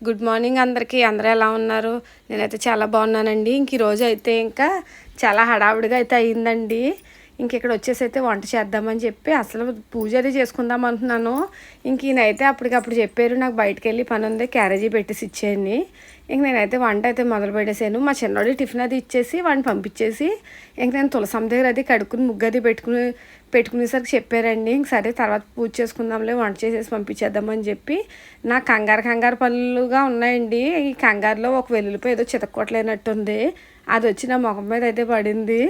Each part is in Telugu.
గుడ్ మార్నింగ్ అందరికీ. అందరూ ఎలా ఉన్నారు? నేనైతే చాలా బాగున్నానండి. ఇంక ఈరోజు అయితే ఇంకా చాలా హడావుడిగా అయితే అయ్యిందండి ఇంక ఇక్కడ వచ్చేసి అయితే వంట చేద్దామని చెప్పి అసలు పూజ అది చేసుకుందాం అంటున్నాను. ఇంక ఈయనైతే అప్పటికప్పుడు చెప్పారు నాకు బయటకు వెళ్ళి పని ఉంది క్యారేజీ పెట్టేసి ఇచ్చేయండి. ఇంక నేనైతే వంట అయితే మొదలు పెట్టేశాను. మా చిన్నోడి టిఫిన్ అది ఇచ్చేసి వాడిని పంపించేసి ఇంక నేను తులసం దగ్గర అది కడుక్కుని ముగ్గు అది పెట్టుకుని పెట్టుకునేసరికి చెప్పారండి. ఇంక సరే తర్వాత పూజ చేసుకుందాంలే వంట చేసేసి పంపించేద్దామని చెప్పి నా కంగారు కంగారు పనులుగా ఉన్నాయండి. ఈ కంగారులో ఒక వెల్లుల్లిపోయి ఏదో చితక్కోట్లేనట్టుంది. అది వచ్చి నా ముఖం మీద అయితే పడింది.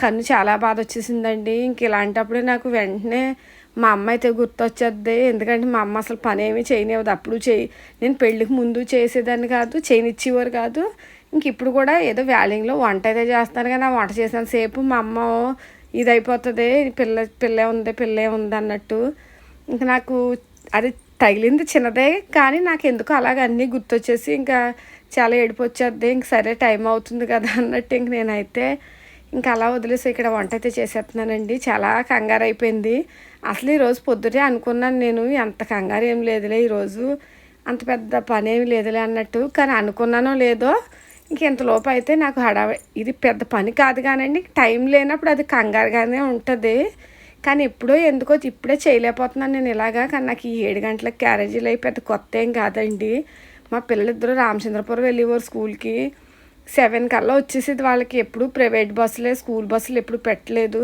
కన్ను చాలా బాధ వచ్చేసిందండి ఇంక ఇలాంటప్పుడే నాకు వెంటనే మా అమ్మ అయితే గుర్తొచ్చేది ఎందుకంటే మా అమ్మ అసలు పని ఏమీ చేయనివ్వదు. అప్పుడు చేయి నేను పెళ్ళికి ముందు చేసేదాన్ని కాదు చేయనిచ్చేవారు కాదు. ఇంక ఇప్పుడు కూడా ఏదో వ్యాలింగ్లో వంట అయితే చేస్తాను కానీ ఆ వంట చేసిన సేపు మా అమ్మ ఇది అయిపోతుంది పిల్ల పిల్లే ఉంది పిల్లే ఉంది అన్నట్టు. ఇంక నాకు అది తగిలింది చిన్నదే కానీ నాకు ఎందుకు అలాగ అన్నీ గుర్తొచ్చేసి ఇంకా చాలా ఏడుపు ఇంక సరే టైం అవుతుంది కదా అన్నట్టు ఇంక నేనైతే ఇంకా అలా వదిలేసి ఇక్కడ వంట అయితే చేసేస్తున్నానండి. చాలా కంగారు అయిపోయింది అసలు ఈరోజు పొద్దుటే అనుకున్నాను నేను ఎంత కంగారు ఏం లేదులే ఈరోజు అంత పెద్ద పని ఏమి లేదులే అన్నట్టు. కానీ అనుకున్నానో లేదో ఇంకెంతలోపు అయితే నాకు హడావి ఇది పెద్ద పని కాదు కానండి టైం లేనప్పుడు అది కంగారుగానే ఉంటుంది. కానీ ఎప్పుడో ఎందుకో ఇప్పుడే చేయలేకపోతున్నాను నేను ఇలాగా. కానీ నాకు ఈ ఏడు గంటలకు క్యారేజీలు అయి పెద్ద కొత్త ఏం కాదండి. మా పిల్లలిద్దరూ రామచంద్రపురం వెళ్ళేవారు స్కూల్కి. సెవెన్ కల్లా వచ్చేసేది వాళ్ళకి. ఎప్పుడు ప్రైవేట్ బస్సులే స్కూల్ బస్సులు ఎప్పుడు పెట్టలేదు.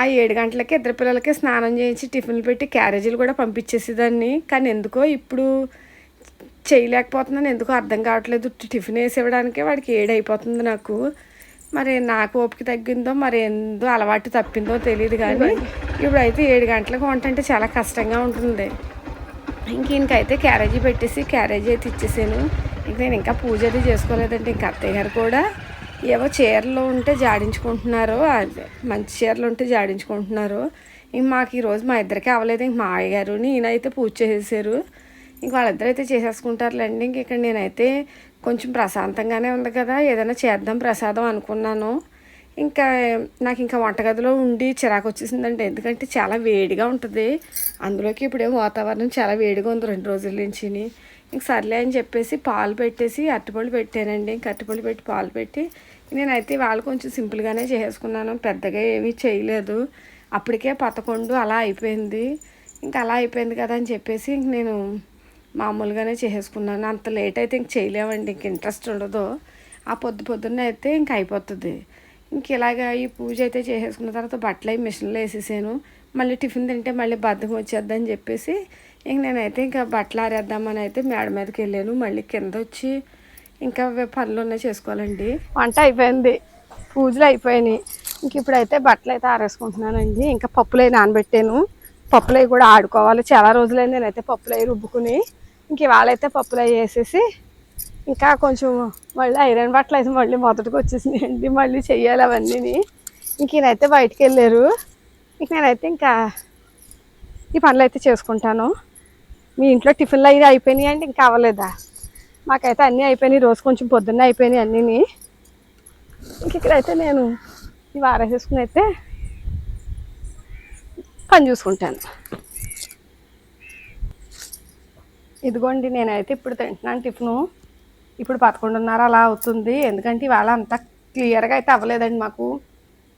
ఆ ఏడు గంటలకి ఇద్దరు పిల్లలకి స్నానం చేయించి టిఫిన్లు పెట్టి క్యారేజీలు కూడా పంపించేసేదాన్ని. కానీ ఎందుకో ఇప్పుడు చేయలేకపోతున్నాను. ఎందుకో అర్థం కావట్లేదు. టిఫిన్ వేసి ఇవ్వడానికే వాడికి ఏడైపోతుంది నాకు. మరి నాకు ఓపిక తగ్గిందో మరి ఎందో అలవాటు తప్పిందో తెలియదు కానీ ఇప్పుడైతే ఏడు గంటలకు వంట అంటే చాలా కష్టంగా ఉంటుంది. ఇంక ఈయనకైతే క్యారేజీ పెట్టేసి క్యారేజీ అయితే ఇచ్చేసాను. ఇంక నేను ఇంకా పూజ అది చేసుకోలేదంటే ఇంకా అత్తయ్య గారు కూడా ఏవో చీరలు ఉంటే జాడించుకుంటున్నారు మంచి చీరలు ఉంటే జాడించుకుంటున్నారు. ఇంక మాకు ఈరోజు మా ఇద్దరికి అవ్వలేదు. ఇంక మా గారు ఈయన అయితే పూజ చేసేసారు. ఇంక వాళ్ళిద్దరు అయితే చేసేసుకుంటారులేండి. ఇంక ఇక్కడ నేనైతే కొంచెం ప్రశాంతంగానే ఉంది కదా. ఏదైనా చేద్దాం ప్రసాదం అనుకున్నాను. ఇంకా నాకు ఇంకా వంటగదిలో ఉండి చిరాకు వచ్చేసిందంటే ఎందుకంటే చాలా వేడిగా ఉంటుంది. అందులోకి ఇప్పుడే వాతావరణం చాలా వేడిగా ఉంది రెండు రోజుల నుంచి ఇంక సర్లే అని చెప్పేసి పాలు పెట్టేసి అరటిపళ్ళు పెట్టానండి. ఇంక అరటిపళ్ళు పెట్టి పాలు పెట్టి నేనైతే వాళ్ళు కొంచెం సింపుల్గానే చేసుకున్నాను. పెద్దగా ఏమీ చేయలేదు. అప్పటికే పదకొండు అలా అయిపోయింది. ఇంకా అలా అయిపోయింది కదా అని చెప్పేసి ఇంక నేను మామూలుగానే చేసేసుకున్నాను అంత లేట్ అయితే ఇంక చేయలేమండి ఇంక ఇంట్రెస్ట్ ఉండదు. ఆ పొద్దు పొద్దున్న అయితే ఇంక అయిపోతుంది. ఇంక ఇలాగా ఈ పూజ అయితే చేసేసుకున్న తర్వాత బట్టలు అవి మిషన్లో వేసేసాను. మళ్ళీ టిఫిన్ తింటే మళ్ళీ బద్దకం వచ్చేద్దని చెప్పేసి ఇంక నేనైతే ఇంకా బట్టలు ఆరేద్దామని అయితే మేడ మీదకి వెళ్ళాను. మళ్ళీ కింద వచ్చి ఇంకా పనులు ఉన్నాయి చేసుకోవాలండి. వంట అయిపోయింది. పూజలు అయిపోయినాయి. ఇంక ఇప్పుడైతే బట్టలు అయితే ఆరేసుకుంటున్నానండి. ఇంకా పప్పులు అవి నానబెట్టాను. పప్పులు అవి కూడా ఆడుకోవాలి. చాలా రోజులైంది నేనైతే పప్పులు అవి రుబ్బుకుని. ఇంక ఇవాళ అయితే పప్పులు అవి వేసేసి ఇంకా కొంచెం మళ్ళీ ఐరన్ బట్టలు అయితే మళ్ళీ మొదటికి వచ్చేసినాయండి. మళ్ళీ చెయ్యాలి అవన్నీ ఇంక ఈయనైతే బయటికి వెళ్ళారు. ఇంక నేనైతే ఇంకా ఈ పనులు అయితే చేసుకుంటాను. మీ ఇంట్లో టిఫిన్లు అయినా అయిపోయినాయి అంటే ఇంకా అవ్వలేదా? మాకైతే అన్నీ అయిపోయినాయి. రోజు కొంచెం పొద్దున్నే అయిపోయినాయి అన్నీ ఇంక ఇక్కడైతే నేను ఇవి ఆరేసేసుకుని అయితే పని చూసుకుంటాను. ఇదిగోండి నేనైతే ఇప్పుడు తింటున్నాను టిఫిను. ఇప్పుడు పదకొండున్నర అలా అవుతుంది. ఎందుకంటే ఇవాళ అంత క్లియర్గా అయితే అవ్వలేదండి మాకు.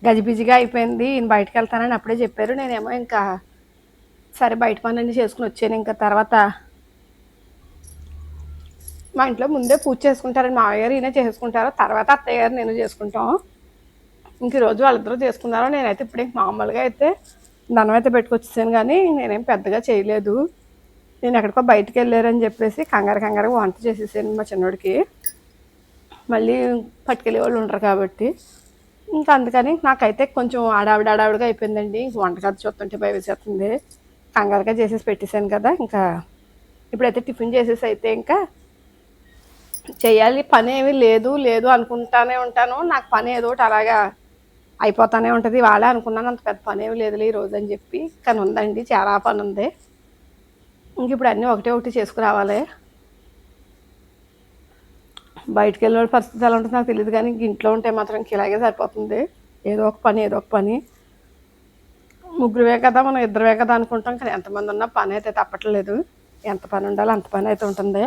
గజిబిజిగా అయిపోయింది. నేను బయటకు వెళ్తానని అప్పుడే చెప్పారు. నేనేమో ఇంకా సరే బయట పనులన్నీ చేసుకుని వచ్చాను. ఇంకా తర్వాత మా ఇంట్లో ముందే పూజ చేసుకుంటారని మామయ్య గారు ఈయన చేసుకుంటారు. తర్వాత అత్తయ్య గారు నేను చేసుకుంటాం. ఇంక ఈరోజు వాళ్ళిద్దరూ చేసుకున్నారో నేనైతే ఇప్పుడు ఇంక మామూలుగా అయితే దండం అయితే పెట్టుకొచ్చేసాను కానీ నేనేం పెద్దగా చేయలేదు. నేను ఎక్కడికో బయటికి వెళ్ళారని చెప్పేసి కంగారు కంగారు వంట చేసేసాను మా చిన్నోడికి. మళ్ళీ పట్టుకెళ్ళే వాళ్ళు ఉంటారు కాబట్టి. ఇంకా అందుకని నాకైతే కొంచెం ఆడావిడ ఆడావిడగా అయిపోయిందండి. ఇంక వంటగది చూస్తుంటే భయం చేస్తుంది కంగారుగా చేసేసి పెట్టేశాను కదా ఇంకా ఇప్పుడైతే టిఫిన్ చేసేసి అయితే ఇంకా చేయాలి. పని ఏమీ లేదు లేదు అనుకుంటానే ఉంటాను. నాకు పని ఏదో ఒకటి అలాగా అయిపోతానే ఉంటుంది. వాళ్ళే అనుకున్నాను అంత పెద్ద పని ఏమీ లేదులే ఈ రోజు అని చెప్పి. కానీ ఉందండి చాలా పని ఉంది. ఇంక ఇప్పుడు అన్నీ ఒకటే ఒకటి చేసుకురావాలి. బయటికి వెళ్ళే పరిస్థితి ఎలా ఉంటుందో నాకు తెలియదు కానీ ఇంక ఇంట్లో ఉంటే మాత్రం ఇంక ఇలాగే సరిపోతుంది. ఏదో ఒక పని ఏదో ఒక పని. ముగ్గురువే కదా మనం ఇద్దరువే కదా అనుకుంటాం కానీ ఎంతమంది ఉన్నా పని అయితే తప్పట్లేదు. ఎంత పని ఉండాలో అంత పని అయితే ఉంటుంది.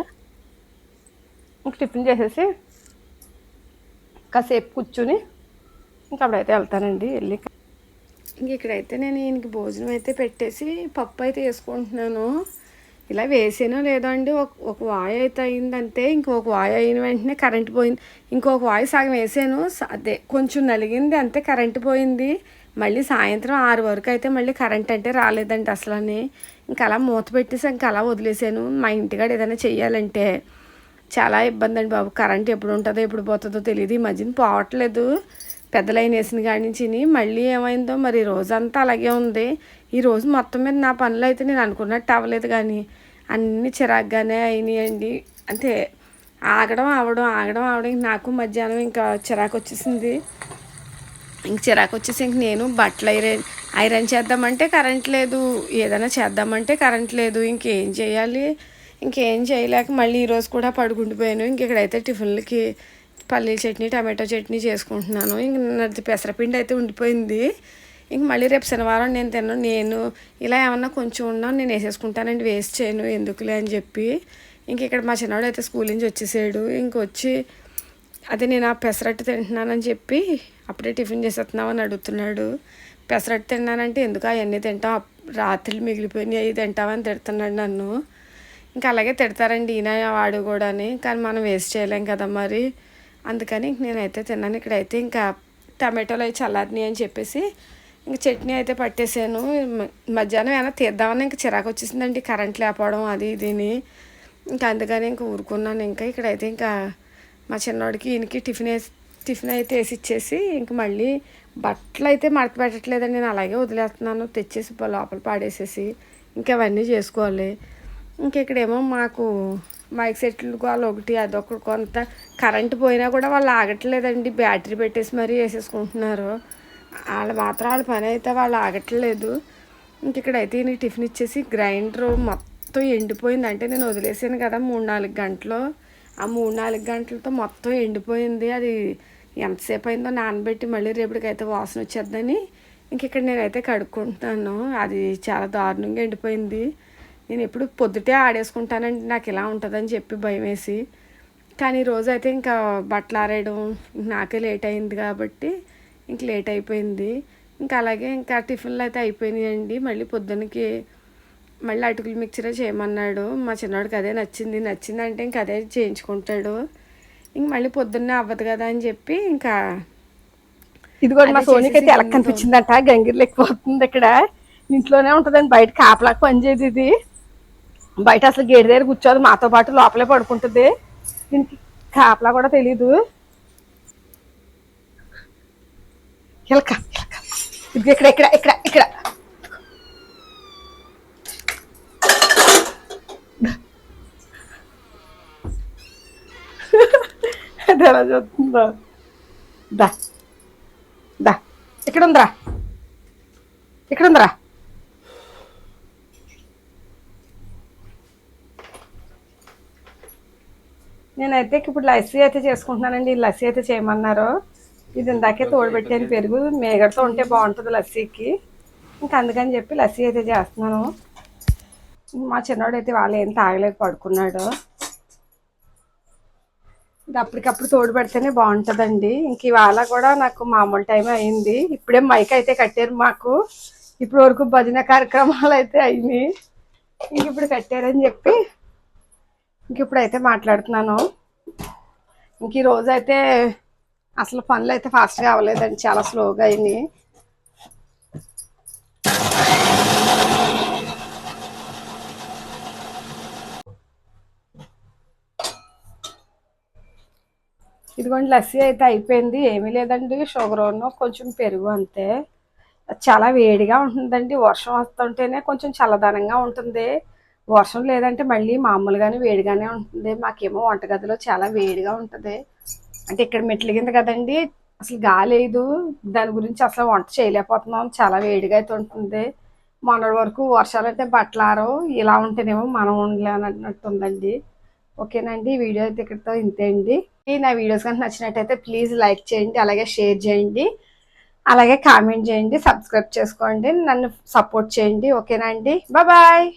ఇంక టిఫిన్ చేసేసి కాసేపు కూర్చుని ఇంకా అప్పుడైతే వెళ్తానండి వెళ్ళి. ఇంక ఇక్కడైతే నేను ఈయనకి భోజనం అయితే పెట్టేసి పప్పు అయితే వేసుకుంటున్నాను. ఇలా వేసానో లేదో అండి ఒక ఒక వాయి అయితే అయింది అంతే ఇంకొక వాయి అయిన వెంటనే కరెంట్ పోయింది. ఇంకొక వాయి సగం వేసాను. అదే కొంచెం నలిగింది అంతే కరెంట్ పోయింది. మళ్ళీ సాయంత్రం ఆరు వరకు అయితే మళ్ళీ కరెంట్ అంటే రాలేదండి అసలని. ఇంకా అలా మూత పెట్టేసి ఇంకా అలా వదిలేసాను. మా ఇంటికాడ ఏదైనా చెయ్యాలంటే చాలా ఇబ్బంది అండి బాబు. కరెంట్ ఎప్పుడు ఉంటుందో ఎప్పుడు పోతుందో తెలియదు ఈ మధ్యన పోవట్లేదు. పెద్ద లైన్ వేసిన కాడి నుంచి మళ్ళీ ఏమైందో మరి రోజంతా అలాగే ఉంది. ఈ రోజు మొత్తం మీద నా పనులు అయితే నేను అనుకున్నట్టు అవ్వలేదు కానీ అన్నీ చిరాగ్గానే అయినాయండి. అంటే ఆగడం ఆవడం ఆగడం ఆవడం. నాకు మధ్యాహ్నం ఇంకా చిరాకు వచ్చేసింది. ఇంక చిరాకు వచ్చేసి ఇంక నేను బట్టలు ఐరన్ ఐరన్ చేద్దామంటే కరెంట్ లేదు. ఏదైనా చేద్దామంటే కరెంట్ లేదు. ఇంకేం చేయాలి? ఇంకేం చేయలేక మళ్ళీ ఈరోజు కూడా పడుకుండిపోయాను ఇంక ఇక్కడైతే టిఫిన్లకి పల్లీల చట్నీ టమాటో చట్నీ చేసుకుంటున్నాను. ఇంక నాది పెసరపిండి అయితే ఉండిపోయింది. ఇంక మళ్ళీ రేపు శనివారం నేను తిన్నాను నేను ఇలా ఏమన్నా కొంచెం ఉన్నా నేను వేసేసుకుంటానండి. వేస్ట్ చేయను. ఎందుకులే అని చెప్పి ఇంక ఇక్కడ మా చిన్నవాడు అయితే స్కూల్ నుంచి వచ్చేసాడు. ఇంక వచ్చి అదే నేను ఆ పెసరట్టు తింటున్నానని చెప్పి అప్పుడే టిఫిన్ చేసేస్తున్నావు అని అడుగుతున్నాడు. పెసరట్టు తిన్నానంటే ఎందుకు అవన్నీ తింటావు అప్- మిగిలిపోయినాయి అవి తింటామని తిడుతున్నాడు నన్ను. ఇంకా అలాగే తిడతారండి ఈయన వాడు కూడాని. కానీ మనం వేస్ట్ చేయలేం కదా మరి. అందుకని ఇంక నేనైతే తిన్నాను. ఇక్కడైతే ఇంకా టమాటోలు అవి చల్లారినాయి అని చెప్పేసి ఇంక చట్నీ అయితే పట్టేసాను. మధ్యాహ్నం ఏమైనా తీద్దామని ఇంకా చిరాకు వచ్చేసిందండి. కరెంట్ లేకపోవడం అది ఇదిని. ఇంకా అందుకని ఇంకా ఊరుకున్నాను. ఇంకా ఇక్కడైతే ఇంకా మా చిన్నోడికి ఈయనకి టిఫిన్ వేసి టిఫిన్ అయితే వేసి ఇచ్చేసి ఇంక మళ్ళీ బట్టలు అయితే మడత పెట్టట్లేదండి నేను అలాగే వదిలేస్తున్నాను. తెచ్చేసి లోపల పాడేసేసి ఇంకా అవన్నీ చేసుకోవాలి. ఇంకెక్కడేమో మాకు మైక్ సెట్లు వాళ్ళు ఒకటి అదొకటి కొంత కరెంటు పోయినా కూడా వాళ్ళు ఆగట్లేదండి. బ్యాటరీ పెట్టేసి మరీ వేసేసుకుంటున్నారు. వాళ్ళు మాత్రం వాళ్ళ పని అయితే వాళ్ళు ఆగట్లేదు. ఇంక ఇక్కడైతే ఈయనకి టిఫిన్ ఇచ్చేసి గ్రైండర్ మొత్తం ఎండిపోయింది అంటే నేను వదిలేసాను కదా మూడు నాలుగు గంటలు. ఆ మూడు నాలుగు గంటలతో మొత్తం ఎండిపోయింది. అది ఎంతసేపు అయిందో నానబెట్టి మళ్ళీ రేపటికైతే వాసన వచ్చేద్దని ఇంక ఇక్కడ నేనైతే కడుక్కుంటున్నాను. అది చాలా దారుణంగా ఎండిపోయింది. నేను ఎప్పుడు పొద్దుటే ఆడేసుకుంటానండి. నాకు ఇలా ఉంటుందని చెప్పి భయం వేసి కానీ ఈ అయితే ఇంకా బట్టలు ఆరేయడం నాకే లేట్ అయింది కాబట్టి ఇంక లేట్ అయిపోయింది. ఇంకా అలాగే ఇంకా టిఫిన్లు అయితే అయిపోయినాయండి. మళ్ళీ పొద్దునకి మళ్ళీ అటుకులు మిక్చరే చేయమన్నాడు. మా చిన్నవాడికి అదే నచ్చింది. నచ్చింది అంటే ఇంక అదే చేయించుకుంటాడు. ఇంక మళ్ళీ పొద్దున్నే అవ్వదు కదా అని చెప్పి ఇంకా ఇదిగోండి మా అదే సోనికి అయితే ఎలా కనిపించిందంట? గంగిర్లు ఎక్కువవుతుంది ఇక్కడ. ఇంట్లోనే ఉంటుందండి. బయట కాపలాకు పనిచేది ఇది. బయట అసలు గేడి దగ్గర కూర్చోదు. మాతో పాటు లోపలే పడుకుంటుంది. దీనికి కాపలా కూడా తెలీదు. ఇదిగో ఇక్కడ ఇక్కడ ఇక్కడ ఇక్కడ. అంటే ఎలా చూస్తుందో. దా. దా. ఇక్కడ ఉందిరా ఇక్కడ ఉందిరా నేనైతే ఇప్పుడు లస్సీ అయితే చేసుకుంటున్నానండి. ఈ లస్సీ అయితే చేయమన్నారు. ఇది ఇందాకే తోడుపెట్టాను పెరుగు. మేగడతో ఉంటే బాగుంటుంది లస్సీకి. ఇంకా అందుకని చెప్పి లస్సీ అయితే చేస్తున్నాను. మా చిన్నోడు అయితే వాళ్ళు ఏం తాగలేదు పడుకున్నాడు. ఇది అప్పటికప్పుడు తోడు పెడితేనే బాగుంటుందండి. ఇంక ఇవాళ కూడా నాకు మామూలు టైం అయింది. ఇప్పుడే మైక్ అయితే కట్టారు మాకు. ఇప్పుడు వరకు భజన కార్యక్రమాలు అయితే అయినాయి. ఇంక ఇప్పుడు కట్టారని చెప్పి ఇంక ఇప్పుడైతే మాట్లాడుతున్నాను. ఇంక ఈ అయితే అసలు పనులు అయితే ఫాస్ట్గా అవ్వలేదండి. చాలా స్లోగా అయినాయి. ఇదిగోండి లస్సీ అయితే అయిపోయింది. ఏమీ లేదండి షుగర్ కొంచెం పెరుగు అంతే. చాలా వేడిగా ఉంటుందండి. వర్షం వస్తుంటేనే కొంచెం చల్లదనంగా ఉంటుంది. వర్షం లేదంటే మళ్ళీ మామూలుగానే వేడిగానే ఉంటుంది. మాకేమో వంటగదిలో చాలా వేడిగా ఉంటుంది. అంటే ఇక్కడ మెట్ల కింద కదండి అసలు గాలేదు లేదు. దాని గురించి అసలు వంట చేయలేకపోతున్నాం. చాలా వేడిగా అయితే ఉంటుంది. మొన్నటి వరకు వర్షాలు అయితే బట్టలు ఇలా ఉంటేనేమో మనం ఉండలేనట్టు ఉందండి. ఓకేనండి అండి వీడియో అయితే ఇక్కడితో ఇంతే అండి నా వీడియోస్ కనుక నచ్చినట్టయితే ప్లీజ్ లైక్ చేయండి అలాగే షేర్ చేయండి అలాగే కామెంట్ చేయండి సబ్స్క్రైబ్ చేసుకోండి నన్ను సపోర్ట్ చేయండి. ఓకేనా అండి బాయ్.